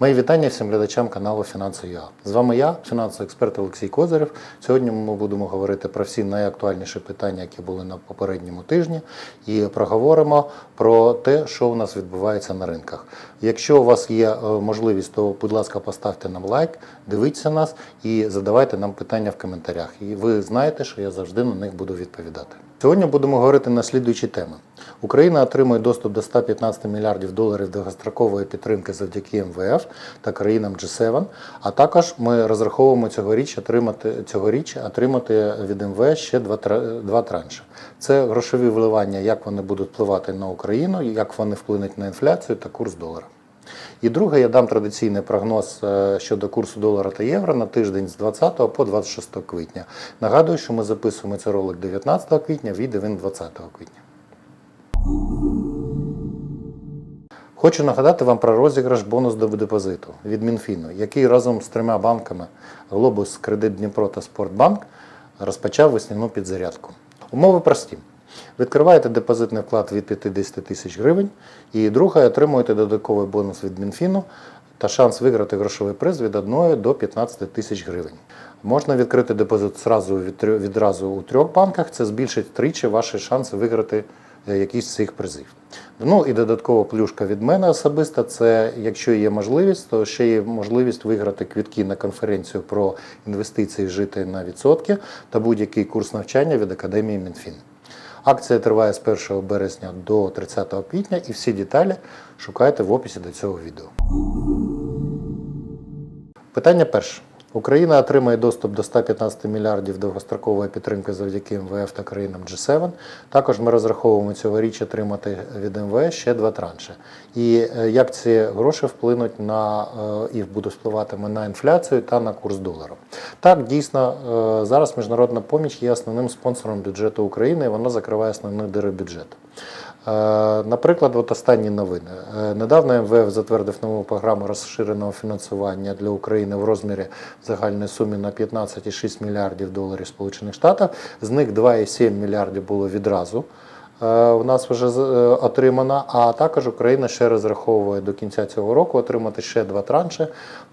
Мої вітання всім глядачам каналу Фінанси.ua. З вами я, фінансовий експерт Олексій Козирев. Сьогодні ми будемо говорити про всі найактуальніші питання, які були на попередньому тижні, і проговоримо про те, що у нас відбувається на ринках. Якщо у вас є е, можливість, то будь ласка, поставте нам лайк, дивіться нас і задавайте нам питання в коментарях. І ви знаєте, що я завжди на них буду відповідати. Сьогодні будемо говорити на слідуючі теми. Україна отримує доступ до 115 мільярдів доларів довгострокової підтримки завдяки МВФ та країнам G7, а також ми розраховуємо цьогоріч отримати цьогоріч отримати від МВФ ще два, два транші. Це грошові вливання, як вони будуть впливати на Україну, як вони вплинуть на інфляцію та курс долара. І друге, я дам традиційний прогноз е, щодо курсу долара та євро на тиждень з 20 по 26 квітня. Нагадую, що ми записуємо цей ролик 19 квітня, вийде він 20 квітня. Хочу нагадати вам про розіграш бонус до депозиту від Мінфіну, який разом з трьома банками Глобус, Кредит Дніпро та Спортбанк розпочав весняну підзарядку. Умови прості. Відкриваєте депозитний вклад від 50 тисяч гривень, і друге отримуєте додатковий бонус від Мінфіну та шанс виграти грошовий приз від 1 до 15 тисяч гривень. Можна відкрити депозит відразу у трьох банках. Це збільшить втричі ваші шанси виграти е, якийсь з цих призів. Ну і додаткова плюшка від мене особисто. Це якщо є можливість, то ще є можливість виграти квітки на конференцію про інвестиції жити на відсотки та будь-який курс навчання від Академії Мінфін. Акція триває з 1 березня до 30 квітня, і всі деталі шукайте в описі до цього відео. Питання перше. Україна отримає доступ до 115 мільярдів довгострокової підтримки завдяки МВФ та країнам G7. Також ми розраховуємо цьогоріч отримати від МВФ ще два транші. І е, як ці гроші вплинуть на е, і будуть впливатиме на інфляцію та на курс долару. Так, дійсно, е, зараз міжнародна поміч є основним спонсором бюджету України, і вона закриває основні дири бюджету. Е, Наприклад, от останні новини. Е, Недавно МВФ затвердив нову програму розширеного фінансування для України в розмірі загальної суми на 15,6 мільярдів доларів Сполучених Штатів. З них 2,7 мільярдів було відразу. Е, У нас вже е, а також Україна ще розраховує до кінця цього року отримати ще два транші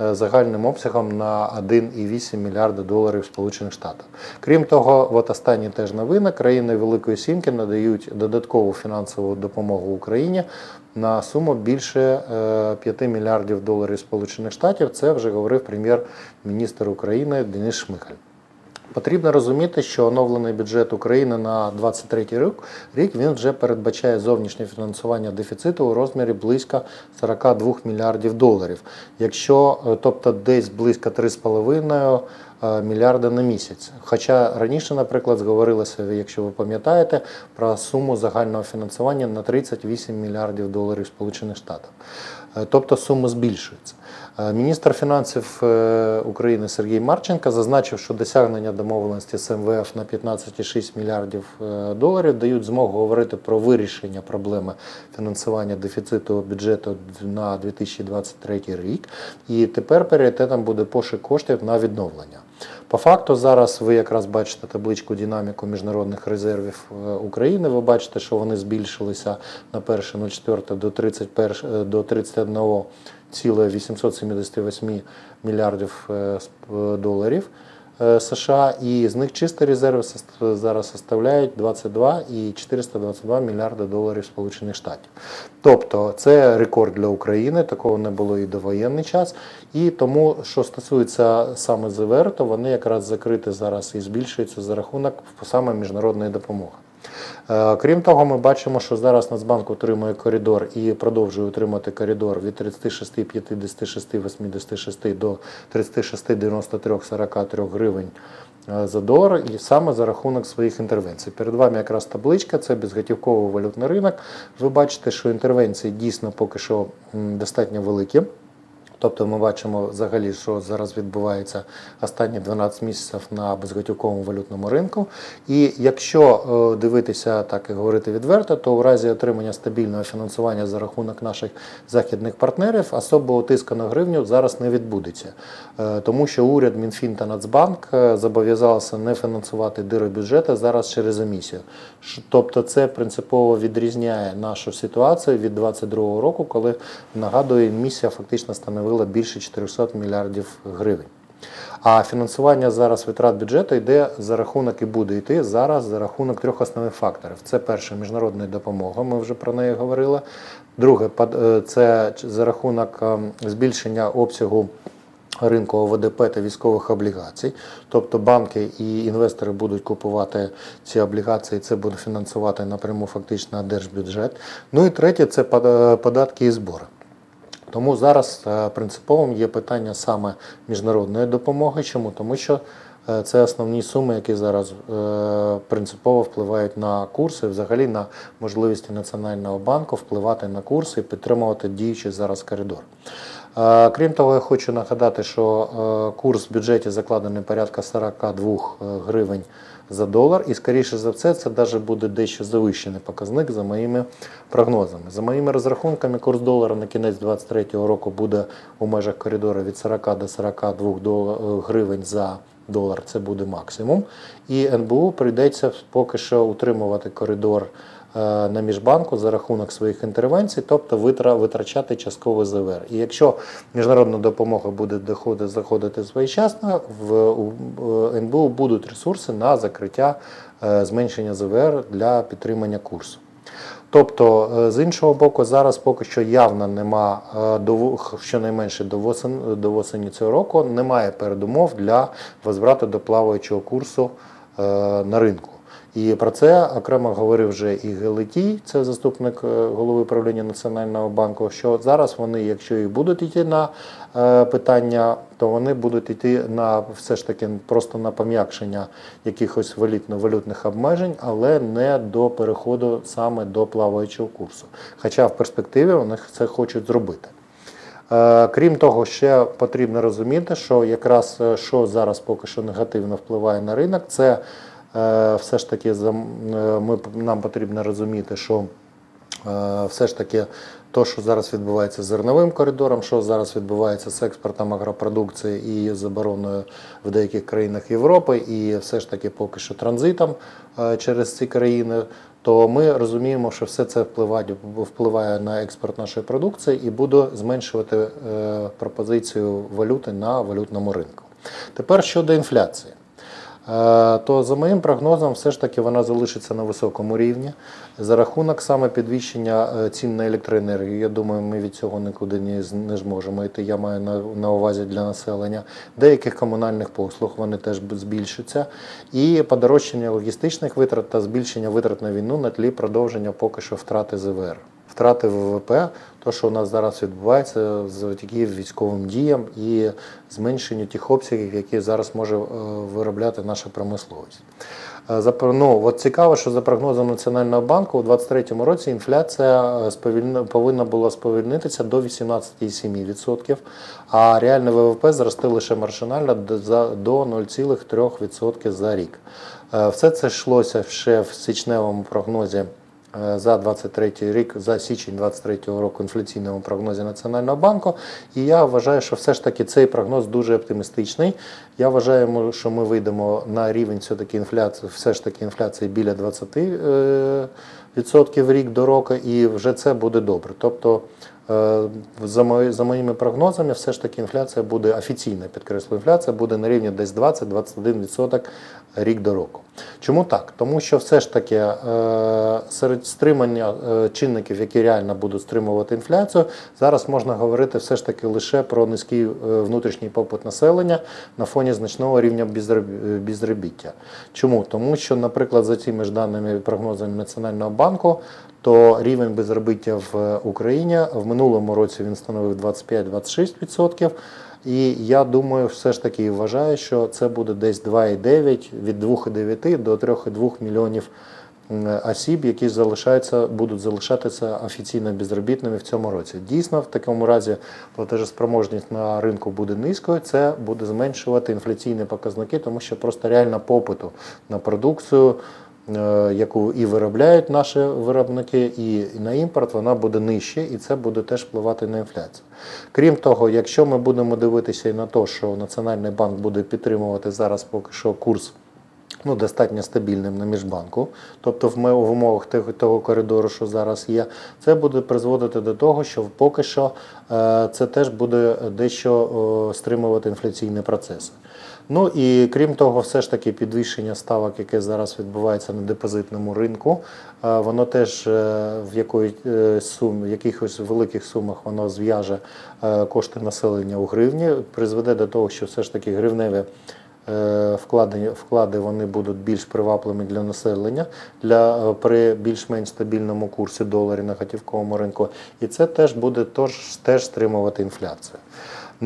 е, загальним обсягом на 1,8 мільярда доларів Сполучених Штатів. Крім того, от останні теж новини країни Великої Сімки надають додаткову фінансову допомогу Україні на суму більше е, 5 мільярдів доларів Сполучених Штатів. Це вже говорив прем'єр-міністр України Денис Шмигаль. Потрібно розуміти, що оновлений бюджет України на 2023 рік, рік він вже передбачає зовнішнє фінансування дефіциту у розмірі близько 42 мільярдів доларів. Якщо, е, тобто десь близько 3,5 е, мільярда на місяць. Хоча раніше, наприклад, зговорилося, якщо ви пам'ятаєте, про суму загального фінансування на 38 мільярдів доларів Сполучених Штатів. Е, Тобто сума збільшується. Е, міністр фінансів е, України Сергій Марченко зазначив, що досягнення домовленості з МВФ на 15,6 мільярдів е, доларів дають змогу говорити про вирішення проблеми фінансування дефіциту бюджету на 2023 рік. І тепер пріоритетом буде пошук коштів на відновлення. По факту зараз ви якраз бачите табличку динаміку міжнародних резервів України. Ви бачите, що вони збільшилися на 1.04 до 31 до 31 878 мільярдів е, е, доларів е, США, і з них чисті резерви зараз составляють 22 і 422 мільярди доларів Сполучених Штатів. Тобто це рекорд для України, такого не було і довоєнний час. І тому, що стосується саме ЗВР, то вони якраз закриті зараз і збільшуються за рахунок саме міжнародної допомоги. Е, Крім того, ми бачимо, що зараз Нацбанк утримує коридор і продовжує утримати коридор від 36, 56, 86 до 36, 93, 43 гривень е, за долар, і саме за рахунок своїх інтервенцій. Перед вами якраз табличка, це безготівковий валютний ринок. Ви бачите, що інтервенції дійсно поки що достатньо великі. Тобто ми бачимо взагалі, що зараз відбувається останні 12 місяців на безготівковому валютному ринку. І якщо е, дивитися так і говорити відверто, то в разі отримання стабільного фінансування за рахунок наших західних партнерів особого тиску на гривню зараз не відбудеться, Е, тому що уряд, Мінфін та Нацбанк е, зобов'язалися не фінансувати дири бюджету зараз через емісію. Тобто це принципово відрізняє нашу ситуацію від 2022 року, коли нагадую, емісія фактично становила становила більше 400 мільярдів гривень. А фінансування зараз витрат бюджету йде за рахунок і буде йти зараз за рахунок трьох основних факторів. Це перше міжнародна допомога. Ми вже про неї говорили. Друге, е, це за рахунок ем, збільшення обсягу ринку ОВДП та військових облігацій. Тобто банки і інвестори будуть купувати ці облігації, це буде фінансувати напряму фактично держбюджет. Ну і третє це е, податки і збори. Тому зараз е, принциповим є питання саме міжнародної допомоги. Чому? Тому що е, це основні суми, які зараз е, принципово впливають на курси, взагалі на можливості Національного банку впливати на курси і підтримувати діючий зараз коридор. Крім того, я хочу нагадати, що курс в бюджеті закладений порядка 42 гривень за долар, і скоріше за все, це навіть буде дещо завищений показник за моїми прогнозами. За моїми розрахунками, курс долара на кінець 2023 року буде у межах коридору від 40 до 42 дол- гривень за долар. Це буде максимум. І НБУ прийдеться поки що утримувати коридор е, на міжбанку за рахунок своїх інтервенцій, тобто витрачати частково ЗВР. І якщо міжнародна допомога буде доходити, заходити своєчасно, в НБУ будуть ресурси на закриття е, зменшення ЗВР для підтримання курсу. Тобто, е, з іншого боку, зараз поки що явно нема е, щонайменше до восени, до восені цього року, немає передумов для возврату до плаваючого курсу е, на ринку. І про це окремо говорив вже і Гелетій, це заступник е, голови управління Національного банку. Що зараз вони, якщо і будуть йти на е, питання, то вони будуть йти на все ж таки просто на пом'якшення якихось валютно валютних обмежень, але не до переходу саме до плаваючого курсу. Хоча в перспективі вони це хочуть зробити. Е, Крім того, ще потрібно розуміти, що якраз що зараз поки що негативно впливає на ринок, це все ж таки е, ми, нам потрібно розуміти, що е, все ж таки то, що зараз відбувається з зерновим коридором, що зараз відбувається з експортом агропродукції і забороною в деяких країнах Європи, і все ж таки поки що транзитом е, через ці країни, то ми розуміємо, що все це впливає, впливає на експорт нашої продукції і буде зменшувати е, пропозицію валюти на валютному ринку. Тепер щодо інфляції. Е, то за моїм прогнозом, все ж таки вона залишиться на високому рівні за рахунок саме підвищення е, цін на електроенергію. Я думаю, ми від цього нікуди не, зможемо йти. Я маю на, на увазі для населення. Деяких комунальних послуг вони теж збільшаться. І подорожчання логістичних витрат та збільшення витрат на війну на тлі продовження поки що втрати ЗВР. Втрати ВВП, то що у нас зараз відбувається завдяки військовим діям і зменшенню тих обсягів, які зараз може е, виробляти наша промисловість. Е, ну, от цікаво, що за прогнозом Національного банку у 2023 році інфляція е, повинна була сповільнитися до 18,7%, а реальне ВВП зросте лише маржинально до- за- до 0,3% за рік. Все це йшлося ще в січневому прогнозі за 23 рік, за січень 23 року інфляційному прогнозі Національного банку. І я вважаю, що все ж таки цей прогноз дуже оптимістичний. Я вважаю, що ми вийдемо на рівень все-таки інфляції, все ж таки інфляції біля 20% відсотків рік до року, і вже це буде добре. Тобто, е, за, мої, за моїми прогнозами, все ж таки інфляція буде офіційна, підкреслю, інфляція буде на рівні десь 20-21% рік до року. Чому так? Тому що все ж таки е, серед стримання е, чинників, які реально будуть стримувати інфляцію, зараз можна говорити все ж таки лише про низький е, внутрішній попит населення на фоні значного рівня безроб- безробіття. Чому? Тому що, наприклад, за цими ж даними прогнозами Національного банку, то рівень безробіття в Україні в минулому році він становив 25-26%. І я думаю, все ж таки вважаю, що це буде десь 2,9 від 2,9 до 3,2 мільйонів осіб, які залишаються, будуть залишатися офіційно безробітними в цьому році. Дійсно, в такому разі платежеспроможність на ринку буде низькою. Це буде зменшувати інфляційні показники, тому що просто реально попиту на продукцію. Е, Яку і виробляють наші виробники, і на імпорт вона буде нижче, і це буде теж впливати на інфляцію. Крім того, якщо ми будемо дивитися і на те, що Національний банк буде підтримувати зараз поки що курс ну, достатньо стабільним на міжбанку, тобто в умовах того, коридору, що зараз є, це буде призводити до того, що поки що е, це теж буде дещо стримувати інфляційні процеси. Ну і крім того, все ж таки підвищення ставок, яке зараз відбувається на депозитному ринку, е, воно теж е, в якої сум, якихось великих сумах воно зв'яже кошти населення у гривні, призведе до того, що все ж таки гривневі вкладення, вклади вони будуть більш привабливими для населення для, е, при більш-менш стабільному курсі доларів на готівковому ринку. І це теж буде теж, теж стримувати інфляцію.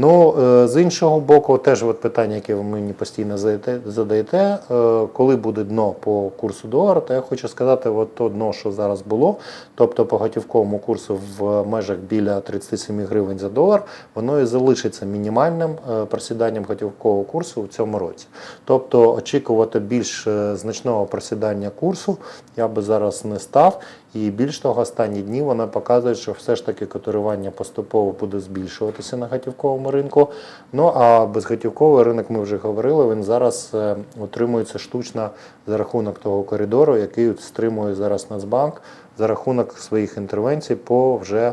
Ну, е, з іншого боку, теж от питання, яке ви мені постійно задаєте, е, коли буде дно по курсу долара, то я хочу сказати, от то дно, що зараз було, тобто по готівковому курсу в межах біля 37 гривень за долар, воно і залишиться мінімальним е, просіданням готівкового курсу в цьому році. Тобто очікувати більш значного просідання курсу я би зараз не став. І більш того, останні дні вона показує, що все ж таки котирування поступово буде збільшуватися на готівковому ринку. Ну а безготівковий ринок, ми вже говорили, він зараз е, утримується штучно за рахунок того коридору, який стримує зараз Нацбанк за рахунок своїх інтервенцій по вже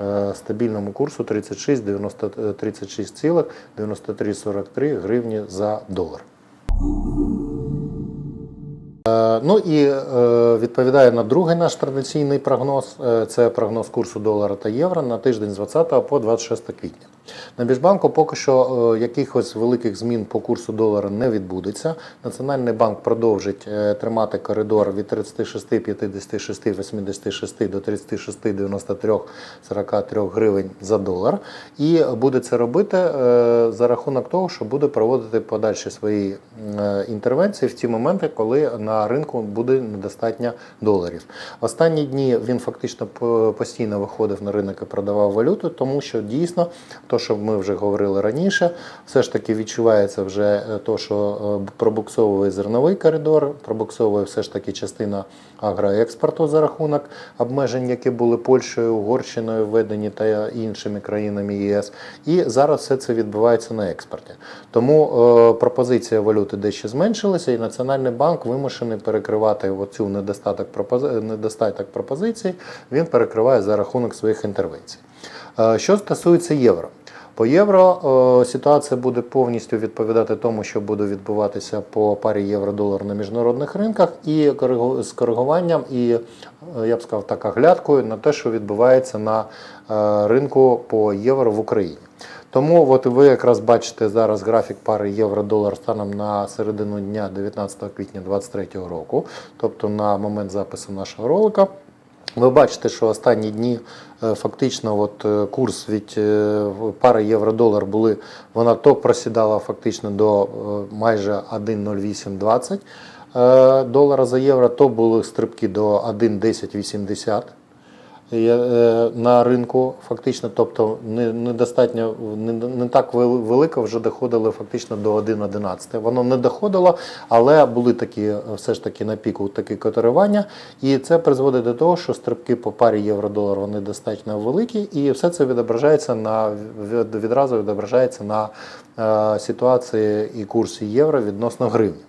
е, стабільному курсу 36, 90, е, 36,9343 гривні за долар. Е, Ну і е, відповідає на другий наш традиційний прогноз. Е, Це прогноз курсу долара та євро на тиждень з 20 по 26 квітня. На Біжбанку поки що е, якихось великих змін по курсу долара не відбудеться. Національний банк продовжить е, тримати коридор від 36, 56, 86 до 36, 93, 43 гривень за долар. І буде це робити е, за рахунок того, що буде проводити подальші свої інтервенції в ті моменти, коли на ринку буде недостатньо доларів. Останні дні він фактично постійно виходив на ринок і продавав валюту, тому що дійсно, то, що ми вже говорили раніше, все ж таки відчувається вже е, то, що е, пробуксовує зерновий коридор, пробуксовує все ж таки частина агроекспорту за рахунок обмежень, які були Польщею, Угорщиною введені та іншими країнами ЄС. І зараз все це відбувається на експорті. Тому е, пропозиція валюти дещо зменшилася, і Національний банк вимушений перекривати оцю недостаток, недостаток пропозицій, він перекриває за рахунок своїх інтервенцій. Що стосується євро. По євро е, ситуація буде повністю відповідати тому, що буде відбуватися по парі євро-долар на міжнародних ринках, і з коригуванням, і е, я б сказав так, оглядкою на те, що відбувається на е, ринку по євро в Україні. Тому от ви якраз бачите зараз графік пари євро-долар станом на середину дня 19 квітня 2023 року, тобто на момент запису нашого ролика. Ви бачите, що останні дні е, фактично от, е, курс від е, пари євро-долар були, вона то просідала фактично до майже 1,0820 е, долара за євро, то були стрибки до 1,1080 є, е, на ринку, фактично, тобто не, недостатньо, не, не так велика, вже доходили фактично до 1,11. Воно не доходило, але були такі е, все ж таки на піку такі котирування. І це призводить до того, що стрибки по парі євро-долар вони достатньо великі, і все це відображається на від- відразу відображається на е, ситуації і курсі євро відносно гривні.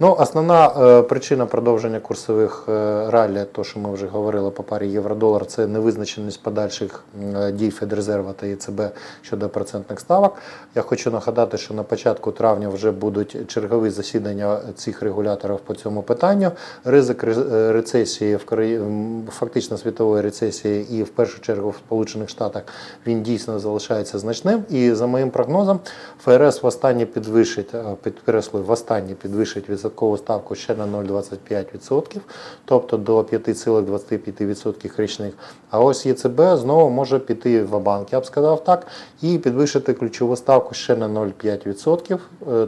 Ну, основна е, причина продовження курсових е, ралі, то що ми вже говорили по парі євро-долар, це невизначеність подальших е, дій Федрезерва та ЄЦБ щодо процентних ставок. Я хочу нагадати, що на початку травня вже будуть чергові засідання цих регуляторів по цьому питанню. Ризик е, рецесії в краї- фактично світової рецесії і в першу чергу в Сполучених Штатах він дійсно залишається значним. І за моїм прогнозом, ФРС востаннє підвищить, е, підкреслюю, востаннє підвищить відсоткову ставку ще на 0,25%, тобто до 5,25% річних. А ось ЄЦБ знову може піти в банк, я б сказав так, і підвищити ключову ставку ще на 0,5%, е,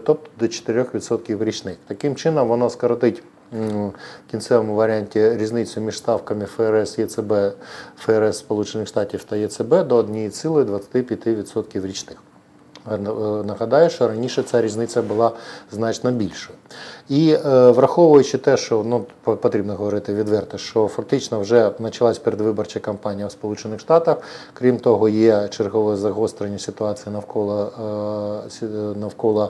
тобто до 4% річних. Таким чином воно скоротить в кінцевому варіанті різницю між ставками ФРС, ЄЦБ, ФРС Сполучених Штатів та ЄЦБ до 1,25% річних. Е, Нагадаю, що раніше ця різниця була значно більшою. І е, враховуючи те, що ну по- потрібно говорити відверто, що фактично вже почалась передвиборча кампанія в Сполучених Штатах. Крім того, є чергове загострення ситуації навколо е, навколо е,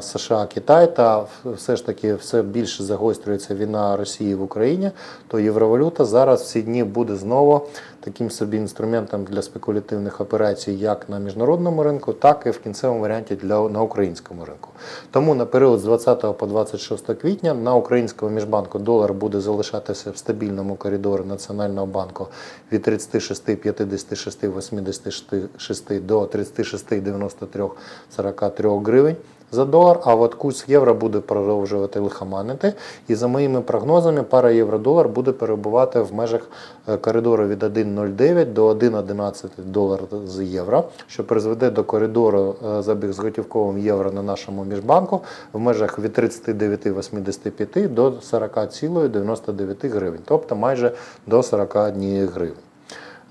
США, Китай, та все ж таки все більше загострюється війна Росії в Україні, то євровалюта зараз в ці дні буде знову таким собі інструментом для спекулятивних операцій як на міжнародному ринку, так і в кінцевому варіанті для на українському ринку. Тому на період з 20 по 26 квітня на українському міжбанку долар буде залишатися в стабільному коридорі Національного банку від 36, 56, 86 до 36, 93, 43 гривень за долар, а от курс євро буде продовжувати лихоманити. І за моїми прогнозами, пара євро-долар буде перебувати в межах е, коридору від 1,09 до 1,11 долар з євро, що призведе до коридору е, за безготівковим євро на нашому міжбанку в межах від 39,85 до 40,99 гривень, тобто майже до 41 гривень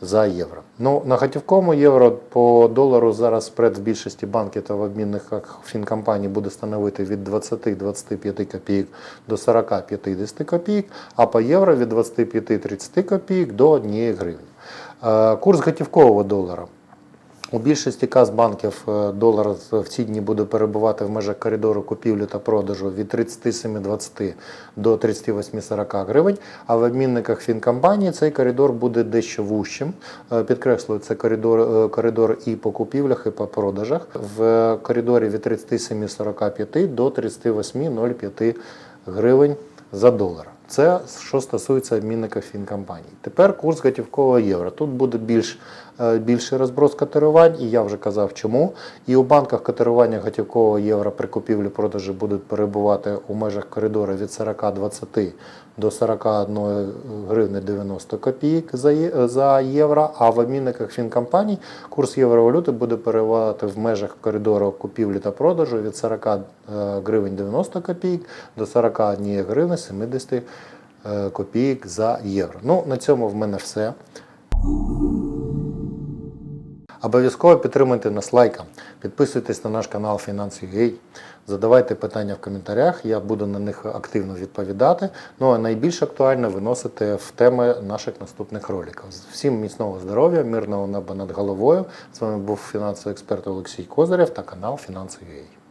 за євро. Ну, на готівковому євро по долару зараз спред в більшості банків та в обмінних фінкомпаній буде становити від 20-25 копійок до 40-50 копійок, а по євро від 25-30 копійок до 1 гривні. Е, Курс готівкового долара. У більшості каз банків е, долар в ці дні буде перебувати в межах коридору купівлі та продажу від 37,20 до 38,40 гривень, а в обмінниках фінкомпанії цей коридор буде дещо вущим. Е, Підкреслюю, це коридор, е, коридор і по купівлях, і по продажах. В коридорі від 37,45 до 38,05 гривень за долар. Це що стосується обмінника фінкомпаній. Тепер курс готівкового євро. Тут буде більш, більший розброс котирувань, і я вже казав чому. І у банках котирування готівкового євро при купівлі продажі будуть перебувати у межах коридору від 40,20 до 41 гривни 90 копійок за, євро, а в обмінниках фінкомпаній курс євровалюти буде перебувати в межах коридору купівлі та продажу від 40 е, гривень 90 копійок до 41 гривни 70 е, копійок за євро. Ну, на цьому в мене все. Обов'язково підтримуйте нас лайком, підписуйтесь на наш канал Finance.ua, задавайте питання в коментарях, я буду на них активно відповідати. Ну а найбільш актуально виносити в теми наших наступних роликів. Всім міцного здоров'я, мирного неба над головою. З вами був фінансовий експерт Олексій Козирєв та канал Finance.ua.